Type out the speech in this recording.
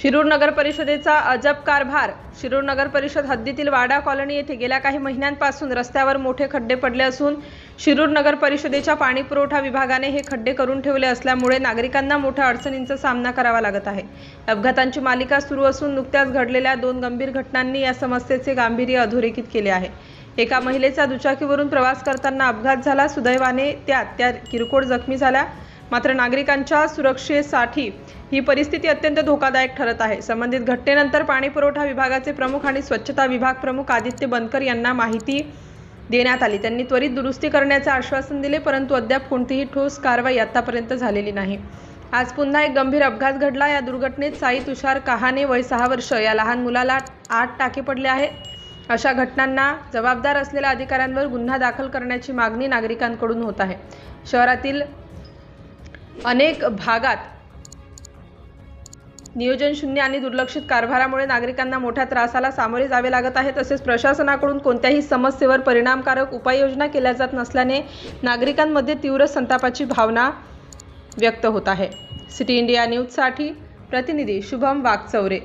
शिरूर नगर परिषदेचा अजब कारभार. शिरूर नगर परिषद हद्दीतील वाडा कॉलनी येथे गेल्या काही महिन्यांपासून रस्त्यावर मोठे खड्डे पडले असून शिरूर नगर परिषदेच्या पाणी पुरवठा विभागाने हे खड्डे करून ठेवले असल्यामुळे नागरिकांना मोठ्या अडचणींचा सामना करावा लागत आहे. अपघातांची मालिका सुरू असून नुकत्याच घडलेल्या दोन गंभीर घटनांनी या समस्येचे गांभीर्य अधोरेखित केले आहे. एका महिलेचा दुचाकीवरून प्रवास करताना अपघात झाला. सुदैवाने त्यात त्या किरकोळ जखमी झाल्या. मात्र नागरिकांच्या सुरक्षेसाठी ही परिस्थिती अत्यंत धोकादायक ठरत आहे. संबंधित घटनेनंतर पाणीपुरवठा विभागाचे प्रमुख आणि स्वच्छता विभाग प्रमुख आदित्य बनकर यांना माहिती देण्यात आली. त्यांनी त्वरित दुरुस्ती करण्याचे आश्वासन दिले परंतु अद्याप कोणतीही ठोस कारवाई आतापर्यंत झालेली नाही. आज पुन्हा एक गंभीर अपघात घडला. या दुर्घटनेत साई तुषार कहाणे वय सहा वर्ष या लहान मुलाला आठ टाके पडले आहेत अशा घटनांना जबाबदार असलेल्या अधिकाऱ्यांवर गुन्हा दाखल करण्याची मागणी नागरिकांकडून होत आहे. शहरातील अनेक भागात नियोजनशून्य आणि दुर्लक्षित कारभारामुळे नागरिकांना मोठ्या त्रासाला सामोरे जावे लागत आहे. तसेच प्रशासनाकडून कोणत्याही समस्येवर परिणामकारक उपाययोजना केल्या जात नसल्याने नागरिकांमध्ये तीव्र संतापाची भावना व्यक्त होत आहे. सिटी इंडिया न्यूजसाठी प्रतिनिधी शुभम वागचौरे